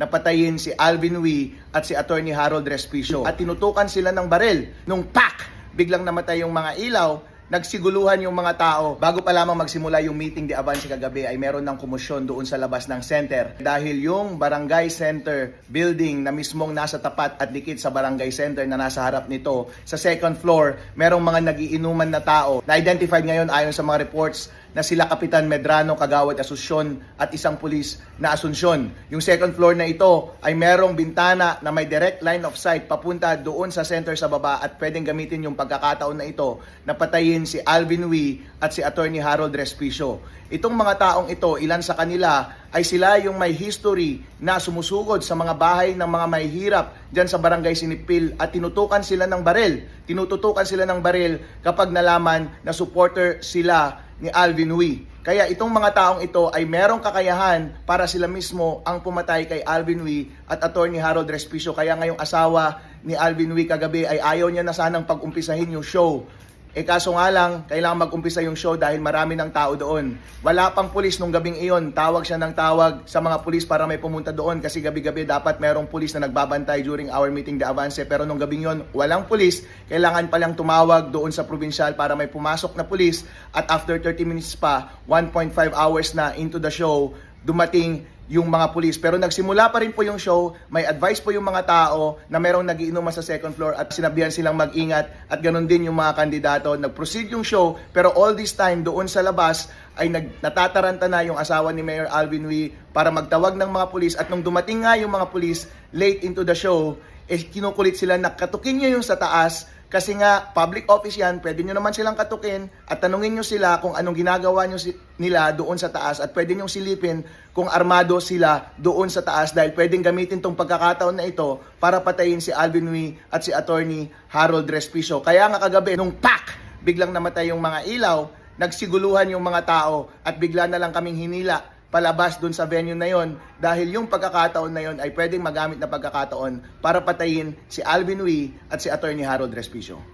napatayin si Alvin Wee at si Attorney Harold Respicio. At tinutukan sila ng baril. Nung pak! Biglang namatay yung mga ilaw, nagsiguluhan yung mga tao. Bago pa lamang magsimula yung meeting di Avance kagabi ay meron ng kumusyon doon sa labas ng center. Dahil yung barangay center building na mismong nasa tapat at dikit sa barangay center na nasa harap nito, sa second floor, merong mga nagiinuman na tao. Na-identified ngayon ayon sa mga reports na sila Kapitan Medrano Kagawad Asusyon at isang pulis na Asunsyon. Yung second floor na ito ay merong bintana na may direct line of sight papunta doon sa center sa baba at pwedeng gamitin yung pagkakataon na ito na patayin si Alvin Wee at si Attorney Harold Respicio. Itong mga taong ito, ilan sa kanila ay sila yung may history na sumusugod sa mga bahay ng mga mahihirap dyan sa barangay Sinipil at tinutukan sila ng baril. Tinututukan sila ng baril kapag nalaman na supporter sila ni Alvin Wee. Kaya itong mga taong ito ay merong kakayahan para sila mismo ang pumatay kay Alvin Wee at Attorney Harold Respicio. Kaya ngayong asawa ni Alvin Wee kagabi ay ayaw niya na sanang pag-umpisahin yung show. Eh kaso nga lang, kailangan mag-umpisa yung show dahil marami ng tao doon. Wala pang pulis nung gabing iyon. Tawag siya ng tawag sa mga pulis para may pumunta doon kasi gabi-gabi dapat merong pulis na nagbabantay during our meeting de avance. Pero nung gabing yon, walang pulis. Kailangan palang tumawag doon sa provincial para may pumasok na pulis. At after 30 minutes pa, 1.5 hours na into the show, dumating yung mga pulis. Pero nagsimula pa rin po yung show, may advice po yung mga tao na merong nagiinuman sa second floor at sinabihan silang mag-ingat at ganun din yung mga kandidato. Nag-proceed yung show pero all this time doon sa labas ay nag, natataranta na yung asawa ni Mayor Alvin Wee para magtawag ng mga pulis at nung dumating nga yung mga pulis late into the show, eh kinukulit sila na katukin nyo yung sa taas kasi nga, public office yan, pwede nyo naman silang katukin at tanungin nyo sila kung anong ginagawa nyo si- nila doon sa taas at pwede nyo silipin kung armado sila doon sa taas dahil pwedeng gamitin tong pagkakataon na ito para patayin si Alvin Wee at si Attorney Harold Respicio. Kaya nga kagabi, nung pak, biglang namatay yung mga ilaw, nagsiguluhan yung mga tao at bigla na lang kaming hinila palabas dun sa venue na yon dahil yung pagkakataon na yon ay pwedeng magamit na pagkakataon para patayin si Alvin Wee at si Attorney Harold Respicio.